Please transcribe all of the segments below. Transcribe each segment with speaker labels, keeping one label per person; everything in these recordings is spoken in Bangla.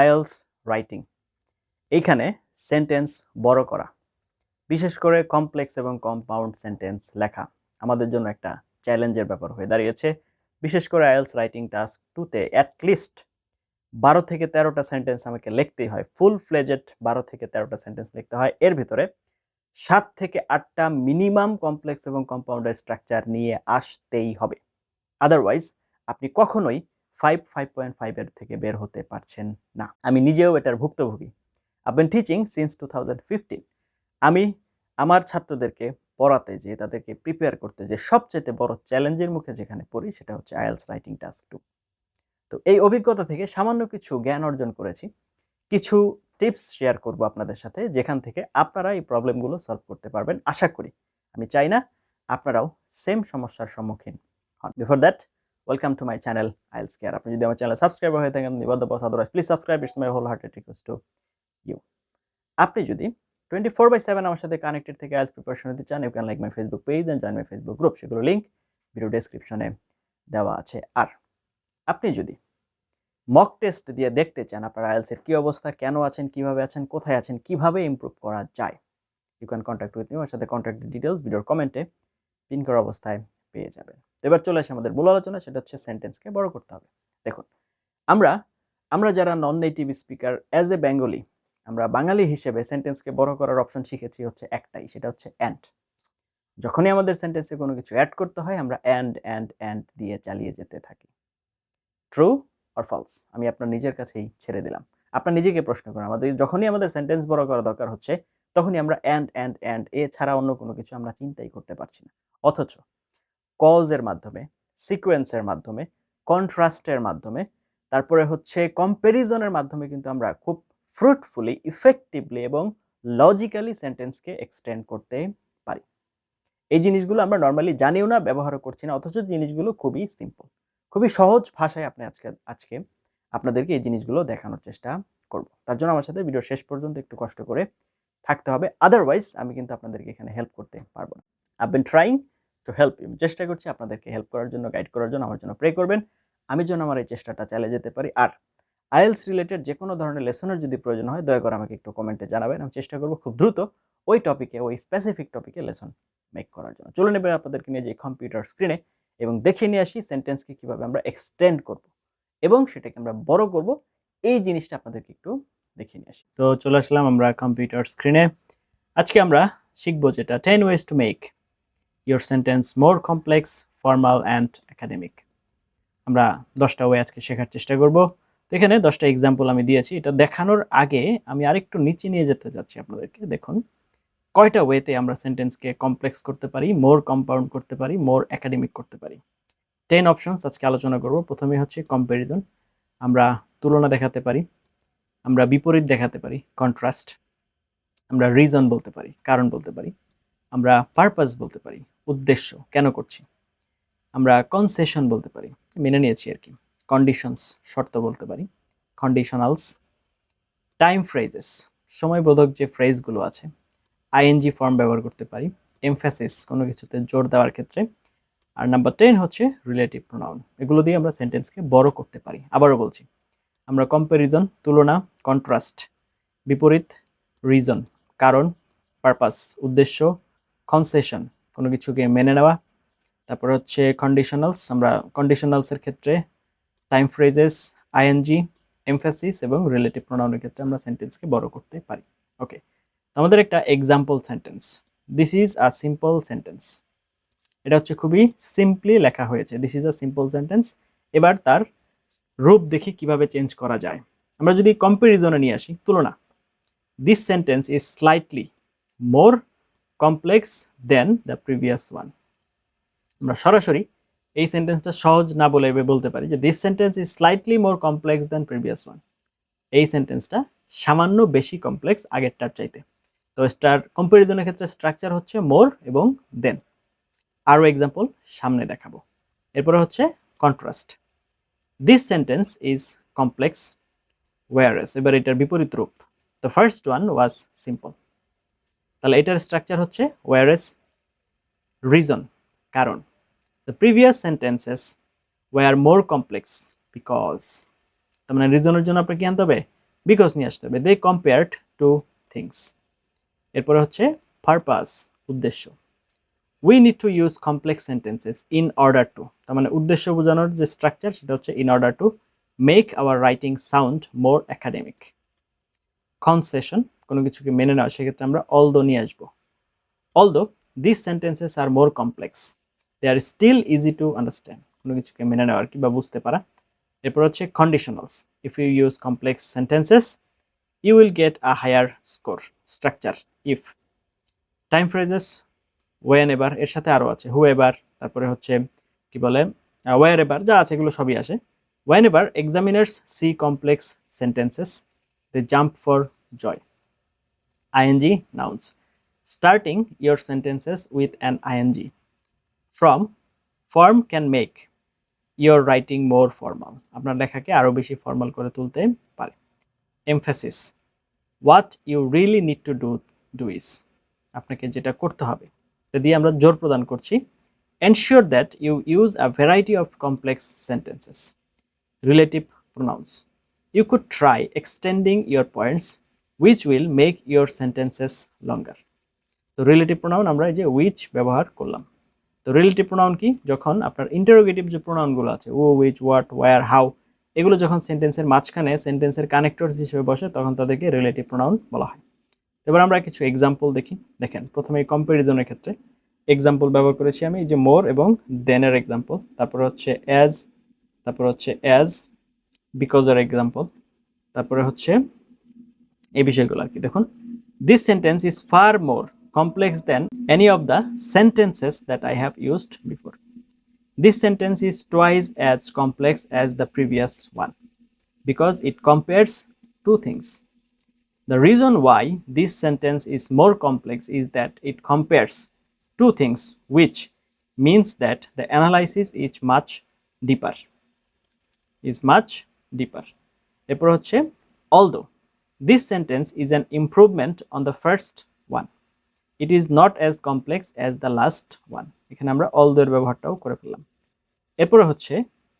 Speaker 1: আয়েলস রাইটিং এইখানে সেন্টেন্স বড় করা, বিশেষ করে কমপ্লেক্স এবং কম্পাউন্ড সেন্টেন্স লেখা আমাদের জন্য একটা চ্যালেঞ্জের ব্যাপার হয়ে দাঁড়িয়েছে। বিশেষ করে আয়েলস রাইটিং টাস্ক টুতে অ্যাটলিস্ট বারো থেকে তেরোটা সেন্টেন্স আমাকে লিখতেই হয় ফুল ফ্লেজেড বারো থেকে তেরোটা সেন্টেন্স লিখতে হয়। এর ভিতরে সাত থেকে আটটা মিনিমাম কমপ্লেক্স এবং কম্পাউন্ডের স্ট্রাকচার নিয়ে আসতেই হবে। আদারওয়াইজ আপনি কখনোই ফাইভ ফাইভ পয়েন্ট ফাইভের থেকে বের হতে পারছেন না। আমি নিজেও এটার ভুক্তভোগী। I've been teaching since two thousand fifteen আমি আমার ছাত্রদেরকে পড়াতে যে তাদেরকে প্রিপেয়ার করতে যে সবচেয়ে বড় চ্যালেঞ্জের মুখে যেখানে পড়ি সেটা হচ্ছে আইএলস রাইটিং টাস্ক টু তো এই অভিজ্ঞতা থেকে সামান্য কিছু জ্ঞান অর্জন করেছি। কিছু টিপস শেয়ার করব আপনাদের সাথে যেখান থেকে আপনারা এই প্রবলেমগুলো সলভ করতে পারবেন। আশা করি। আমি চাই না আপনারাও সেম সমস্যার সম্মুখীন হন। Before that welcome to my channel IELTS care আপনি যদি আমার চ্যানেল সাবস্ক্রাইবার হয়ে থাকেন নিবদ্ধ বস otherwise please subscribe it's my whole hearted request to you আপনি যদি টোয়েন্টি ফোর বাই সেভেন আমার সাথে কানেক্টেড থেকে আইলস প্রিপারেশন নিতে চান you can like my Facebook page and join my Facebook group সেগুলো লিঙ্ক ভিডিও ডেসক্রিপশনে দেওয়া আছে। আর আপনি যদি মক টেস্ট দিয়ে দেখতে চান আপনার আইএলসের কী অবস্থা, কেন আছেন, কীভাবে আছেন, কোথায় আছেন, কীভাবে ইমপ্রুভ করা যায় you can contact with me আমার সাথে কন্ট্যাক্ট ডিটেলস ভিডিওর কমেন্টে পিন করা অবস্থায় পেয়ে যাবেন। তো এবার চলে আসে আমাদের মূল আলোচনা, সেটা হচ্ছে সেন্টেন্সকে বড় করতে হবে। দেখুন, আমরা আমরা যারা non native speaker as a Bengali আমরা বাঙালি হিসেবে সেন্টেন্সকে বড় করার অপশন শিখেছি হচ্ছে একটাই, সেটা হচ্ছে অ্যান্ড যখনই আমাদের সেন্টেন্সে কোনো কিছু অ্যাড করতে হয়, আমরা অ্যান্ড অ্যান্ড অ্যান্ড দিয়ে চালিয়ে যেতে থাকি। ট্রু অর ফলস আমি আপনার নিজের কাছেই ছেড়ে দিলাম। আপনার নিজেকে প্রশ্ন করুন। আমাদের, যখনই আমাদের সেন্টেন্স বড় করা দরকার হচ্ছে, তখনই আমরা অ্যান্ড অ্যান্ড অ্যান্ড এ ছাড়া অন্য কোনো কিছু আমরা চিন্তাই করতে পারছি না। অথচ কজের মাধ্যমে সিকোয়েন্সের মাধ্যমে কন্ট্রাস্টের মাধ্যমে, তারপরে হচ্ছে কম্প্যারিজনের মাধ্যমে কিন্তু আমরা খুব ফ্রুটফুলি ইফেক্টিভলি এবং লজিক্যালি সেন্টেন্সকে এক্সটেন্ড করতে পারি। এই জিনিসগুলো আমরা নর্মালি জানিও না, ব্যবহারও করছি না, অথচ জিনিসগুলো খুবই সিম্পল খুবই সহজ ভাষায় আপনি আজকে আজকে আপনাদেরকে এই জিনিসগুলো দেখানোর চেষ্টা করব। তার জন্য আমার সাথে ভিডিও শেষ পর্যন্ত একটু কষ্ট করে থাকতে হবে আদারওয়াইজ আমি কিন্তু আপনাদেরকে এখানে হেল্প করতে পারব না। I been trying to help you চেষ্টা করছি আপনাদেরকে হেল্প করার জন্য গাইড করার জন্য, আমার জন্য প্রে করবেন। আমি যেন আমার এই চেষ্টাটা চালিয়ে যেতে পারি। আর আইএলস রিলেটেড যে কোনো ধরনের লেসনের যদি প্রয়োজন হয়, দয়া করে আমাকে একটু কমেন্টে জানাবেন। আমি চেষ্টা করব খুব দ্রুত ওই টপিকে ওই স্পেসিফিক টপিকে লেসন মেক করার জন্য। চলে নেবেন আপনাদেরকে নিয়ে যে কম্পিউটার স্ক্রিনে এবং দেখে নিয়ে আসি সেন্টেন্সকে কীভাবে আমরা এক্সটেন্ড করব এবং সেটাকে আমরা বড় করব। এই জিনিসটা আপনাদেরকে একটু দেখে নিয়ে আসি। তো চলে আসলাম আমরা কম্পিউটার স্ক্রিনে আজকে আমরা শিখব যেটা ten ways to make your sentence more complex formal and academic আমরা দশটা ওয়ে আজকে শেখার চেষ্টা করব। তো এখানে দশটা এক্সাম্পল আমি দিয়েছি। এটা দেখানোর আগে আমি আরেকটু নিচে নিয়ে যেতে যাচ্ছি আপনাদেরকে। দেখুন, কয়টা ওয়েতে আমরা সেন্টেন্সকে কমপ্লেক্স করতে পারি মোর কম্পাউন্ড করতে পারি মোর একাডেমিক করতে পারি? টেন অপশনস আজকে আলোচনা করব। প্রথমে হচ্ছে কম্প্যারিজন আমরা তুলনা দেখাতে পারি, আমরা বিপরীত দেখাতে পারি কন্ট্রাস্ট আমরা রিজন বলতে পারি, কারণ বলতে পারি। আমরা পারপাস বলতে পারি, উদ্দেশ্য, কেন করছি? আমরা কনসেশন বলতে পারি, মেনে নিয়েছি আর কি। কন্ডিশনস শর্ত বলতে পারি। কন্ডিশনালস টাইম ফ্রেজেস সময়বোধক যে ফ্রেজগুলো আছে আইএনজি ফর্ম ব্যবহার করতে পারি এমফ্যাসিস কোনো কিছুতে জোর দেওয়ার ক্ষেত্রে। আর নাম্বার টেন হচ্ছে রিলেটিভ প্রোনাউন এগুলো দিয়ে আমরা সেন্টেন্সকে বড় করতে পারি। আবারও বলছি, আমরা কম্প্যারিজন তুলনা কন্ট্রাস্ট বিপরীত রিজন কারণ পারপাস উদ্দেশ্য কনসেশন কোনো কিছুকে মেনে নেওয়া। তারপর হচ্ছে কন্ডিশনালস আমরা কন্ডিশনালসের ক্ষেত্রে টাইম ফ্রেজেস আইএনজি এমফ্যাসিস এবং রিলেটিভ প্রোনাউনের ক্ষেত্রে আমরা সেন্টেন্সকে বড় করতে পারি। ওকে আমাদের একটা example sentence this is a simple sentence এটা হচ্ছে খুবই সিম্পলি লেখা হয়েছে this is a simple sentence এবার তার রূপ দেখি কীভাবে চেঞ্জ করা যায়। আমরা যদি কম্পারিজনে নিয়ে আসি, তুলনা this sentence is slightly more complex than the previous one আমরা সরাসরি এই সেন্টেন্সটা সহজ না বলে বলতে পারি যে this sentence is slightly more complex than previous one এই সেন্টেন্সটা সামান্য বেশি কমপ্লেক্স আগেরটার চাইতে। তো স্টার কম্পারিজনের ক্ষেত্রে স্ট্রাকচার হচ্ছে মোর এবং দেন আরও এক্সাম্পল সামনে দেখাবো। এরপরে হচ্ছে contrast this sentence is complex whereas এবার এটার বিপরীত রূপ। The first one was simple তাহলে এটার স্ট্রাকচার হচ্ছে ওয়ারএস রিজন কারণ the previous sentences were more complex because তার মানে রিজনের জন্য আপনাকে কি আনতে হবে? বিকজ নিয়ে আসতে হবে। দে কম্পেয়ার্ড টু থিংস এরপরে হচ্ছে পারপাস উদ্দেশ্য। We need to use complex sentences in order to তার মানে উদ্দেশ্য বোঝানোর যে স্ট্রাকচার সেটা হচ্ছে in order to make our writing sound more academic concession কোনো কিছুকে মেনে নেওয়া, সেক্ষেত্রে আমরা অলদো নিয়ে আসব। Although this sentences are more complex they are still easy to understand কোনো কিছুকে মেনে নেওয়ার কি বা বুঝতে পারা। এরপর হচ্ছে conditionals if you use complex sentences you will get a higher score structure if time phrases when এবার এর সাথে আরও আছে হু এবার তারপরে হচ্ছে, কি বলে ওয়ার এবার যা আছে, এগুলো সবই আসে। ওয়েন এবার examiners see complex sentences they jump for joy ING nouns starting your sentences with an ing from form can make your writing more formal আপনার লেখাকে আরও বেশি ফর্মাল করে তুলতে পারে emphasis what you really need to do do is আপনাকে যেটা করতে হবে যদি আমরা জোর প্রদান করছি ensure that you use a variety of complex sentences relative pronouns you could try extending your points which will make your sentences longer. তো রিলেটিভ প্রোনাউন আমরা এই যে উইচ ব্যবহার করলাম। তো রিলেটিভ প্রোনাউন কি? যখন আপনার ইন্টারোগেটিভ যে প্রোনাউনগুলো আছে ও উইচ হোয়াট ওয়ার হাউ এগুলো যখন সেন্টেন্সের মাঝখানে সেন্টেন্সের কানেক্টর হিসেবে বসে, তখন তাদেরকে রিলেটিভ প্রোনাউন বলা হয়। এবার আমরা কিছু এক্সাম্পল দেখি। দেখেন, প্রথমে কম্প্যারিজনের ক্ষেত্রে এক্সাম্পল ব্যবহার করেছি আমি যে মোর এবং দেনের এক্সাম্পল তারপরে হচ্ছে অ্যাজ তারপরে হচ্ছে অ্যাজ বিকজের এক্সাম্পল তারপরে হচ্ছে এই বিষয়গুলো আর কি দেখুন this sentence is far more complex than any of the sentences that I have used before. This sentence is twice as complex as the previous one because it compares two things. The reason why this sentence is more complex is that it compares two things, which means that the analysis is much deeper. Is much deeper. এরপর হচ্ছে although this sentence is an improvement on the first one. It is not as complex as the last one এখানে আমরা এর ব্যবহারটাও করে ফেললাম। এরপরে হচ্ছে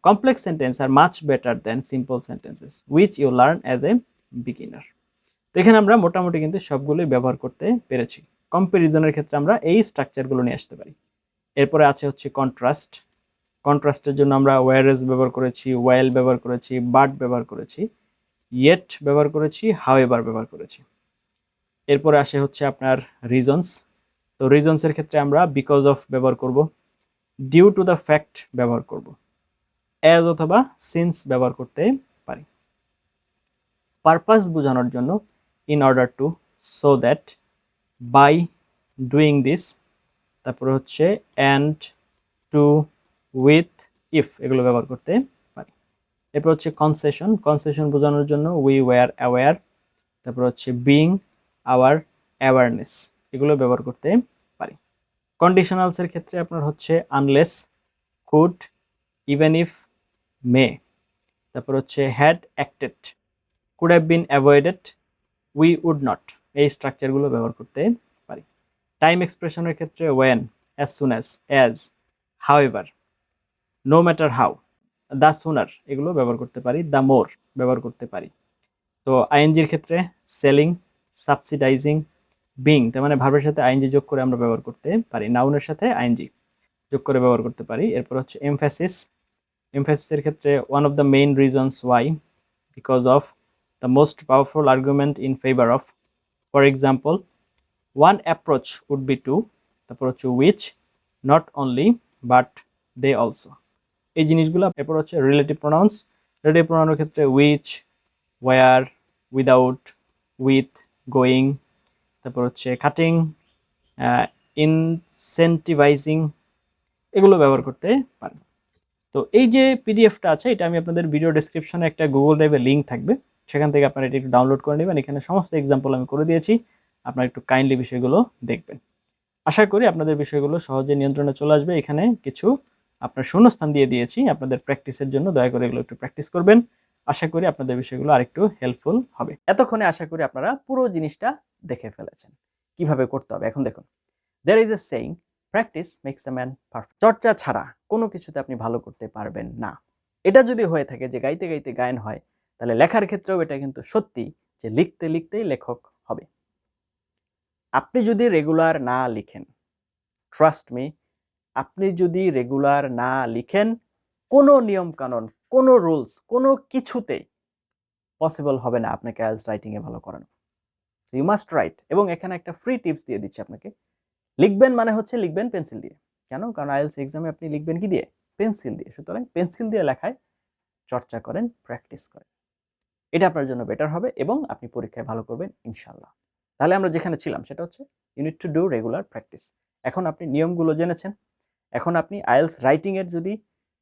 Speaker 1: complex sentence are much better than simple sentences which you learn as a beginner তো এখানে আমরা মোটামুটি কিন্তু সবগুলোই ব্যবহার করতে পেরেছি। কম্প্যারিজনের ক্ষেত্রে আমরা এই স্ট্রাকচারগুলো নিয়ে আসতে পারি। এরপরে আছে হচ্ছে কন্ট্রাস্ট কন্ট্রাস্টের জন্য আমরা ওয়ারেজ ব্যবহার করেছি ওয়েল ব্যবহার করেছি বাট ব্যবহার করেছি। ইয়েট ব্যবহার করেছি হাউ ব্যবহার করেছি। এরপরে আসে হচ্ছে আপনার রিজনস তো রিজনসের ক্ষেত্রে আমরা বিকজ অফ ব্যবহার করব ডিউ টু দ্য ফ্যাক্ট ব্যবহার করব অ্যাজ অথবা সিন্স ব্যবহার করতে পারি। পারপাস বোঝানোর জন্য in order to so that by doing this তারপরে হচ্ছে অ্যান্ড টু উইথ ইফ এগুলো ব্যবহার করতে এরপর হচ্ছে কনসেশন কনসেশন বোঝানোর জন্য উই ওয়ার অ্যাওয়ার তারপর হচ্ছে বিং আওয়ার অ্যাওয়ারনেস এগুলো ব্যবহার করতে পারি। কন্ডিশনালসের ক্ষেত্রে আপনার হচ্ছে unless could even if may তারপর হচ্ছে had acted could have been avoided we would not এই স্ট্রাকচারগুলো ব্যবহার করতে পারি। টাইম এক্সপ্রেশনের ক্ষেত্রে when as soon as as however no matter how the sooner, এগুলো ব্যবহার করতে পারি দ্য মোর ব্যবহার করতে পারি। তো আইএনজির ক্ষেত্রে সেলিং, সাবসিডাইজিং, বিং, তার মানে ভার্বের সাথে আইনজি যোগ করে আমরা ব্যবহার করতে পারি, নাউনের সাথে আইএনজি যোগ করে ব্যবহার করতে পারি। এরপর হচ্ছে এমফ্যাসিস এমফ্যাসিসের ক্ষেত্রে one of the main reasons why because of the most powerful argument in favour of for example one approach would be to তারপর হচ্ছে which not only but they also এই জিনিসগুলো, এরপর হচ্ছে রিলেটিভ প্রোনাউন্স রিলেটিভ প্রোনাউনের ক্ষেত্রে which where without with going তারপর হচ্ছে কাটিং ইনসেন্টিভাইজিং এগুলো ব্যবহার করতে পারেন। তো এই যে পিডিএফটা আছে, এটা আমি আপনাদের ভিডিও ডেসক্রিপশনে একটা গুগল ড্রাইভে লিঙ্ক থাকবে। সেখান থেকে আপনারা এটা একটু ডাউনলোড করে নেবেন। এখানে সমস্ত এক্সাম্পল আমি করে দিয়েছি। আপনারা একটু কাইন্ডলি বিষয়গুলো দেখবেন। আশা করি আপনাদের বিষয়গুলো সহজে নিয়ন্ত্রণে চলে আসবে। এখানে কিছু আপনার শূন্যস্থান দিয়ে দিয়েছি। আপনাদের প্র্যাকটিসের জন্য দয়া করে এগুলো একটু প্র্যাকটিস করবেন। আশা করি আপনাদের বিষয়গুলো আরেকটু হেল্পফুল হবে। এতক্ষণে আশা করি আপনারা পুরো জিনিসটা দেখে ফেলেছেন। কীভাবে করতে হবে? এখন দেখুন। There is a saying practice makes a man perfect চর্চা ছাড়া কোনো কিছুতে আপনি ভালো করতে পারবেন না। এটা যদি হয়ে থাকে যে গাইতে গাইতে গায়ন হয়, তাহলে লেখার ক্ষেত্রেও এটা কিন্তু সত্যি যে লিখতে লিখতেই লেখক হবে। আপনি যদি রেগুলার না লিখেন ট্রাস্ট মি আপনি যদি রেগুলার না লিখেন, কোনো নিয়ম কানুন কোনো রুলস কোনো কিছুতেই পসিবল হবে না আপনাকে আইএলস রাইটিংয়ে ভালো করানো। ইউ মাস্ট রাইট এবং এখানে একটা ফ্রি টিপস দিয়ে দিচ্ছি আপনাকে। লিখবেন মানে হচ্ছে লিখবেন পেন্সিল দিয়ে। কেন? কারণ আইএলস এক্সামে আপনি লিখবেন কি দিয়ে? পেন্সিল দিয়ে। সুতরাং পেন্সিল দিয়ে লেখায় চর্চা করেন প্র্যাকটিস করেন। এটা আপনার জন্য বেটার হবে এবং আপনি পরীক্ষায় ভালো করবেন ইনশাল্লাহ তাহলে আমরা যেখানে ছিলাম সেটা হচ্ছে you need to do regular practice এখন আপনি নিয়মগুলো জেনেছেন এখন আপনি আইএলস রাইটিংয়ের যদি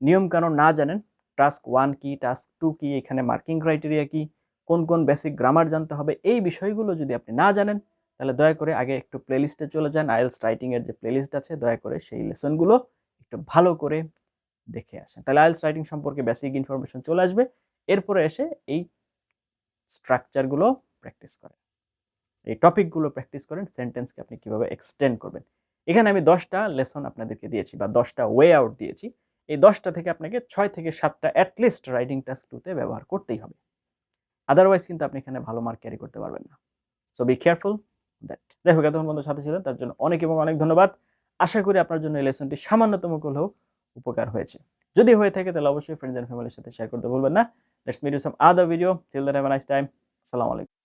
Speaker 1: নিয়ম কানুন না জানেন, টাস্ক ওয়ান কি, টাস্ক টু কি, এখানে মার্কিং ক্রাইটেরিয়া কি, কোন কোন বেসিক গ্রামার জানতে হবে, এই বিষয়গুলো যদি আপনি না জানেন, তাহলে দয়া করে আগে একটু প্লেলিস্টে চলে যান, আইএলস রাইটিংয়ের যে প্লেলিস্ট আছে, দয়া করে সেই লেসনগুলো একটু ভালো করে দেখে আসেন। তাহলে আইএলস রাইটিং সম্পর্কে বেসিক ইনফরমেশন চলে আসবে, এরপরে এসে এই স্ট্রাকচারগুলো প্র্যাকটিস করেন। এই টপিকগুলো প্র্যাকটিস করেন, সেন্টেন্সকে আপনি কীভাবে এক্সটেন্ড করবেন। এখানে আমি দশটা লেসন আপনাদেরকে দিয়েছি বা দশটা ওয়ে আউট দিয়েছি। এই দশটা থেকে আপনাকে ছয় থেকে সাতটা অ্যাটলিস্ট রাইটিং টাস্ক টুতে ব্যবহার করতেই হবে। আদারওয়াইজ কিন্তু আপনি এখানে ভালো মার্ক ক্যারি করতে পারবেন না। সো বি কেয়ারফুল দ্যাট যাই হোক, এতক্ষণ বন্ধু সাথে ছিলেন, তার জন্য অনেক এবং অনেক ধন্যবাদ। আশা করি আপনার জন্য এই লেসনটি সামান্যতম হলেও উপকার হয়েছে। যদি হয়ে থাকে তাহলে অবশ্যই ফ্রেন্ডস অ্যান্ড ফ্যামিলির সাথে শেয়ার করতে ভুলবেন না। Let's meet you some other video till that have nice time আসসালামু আলাইকুম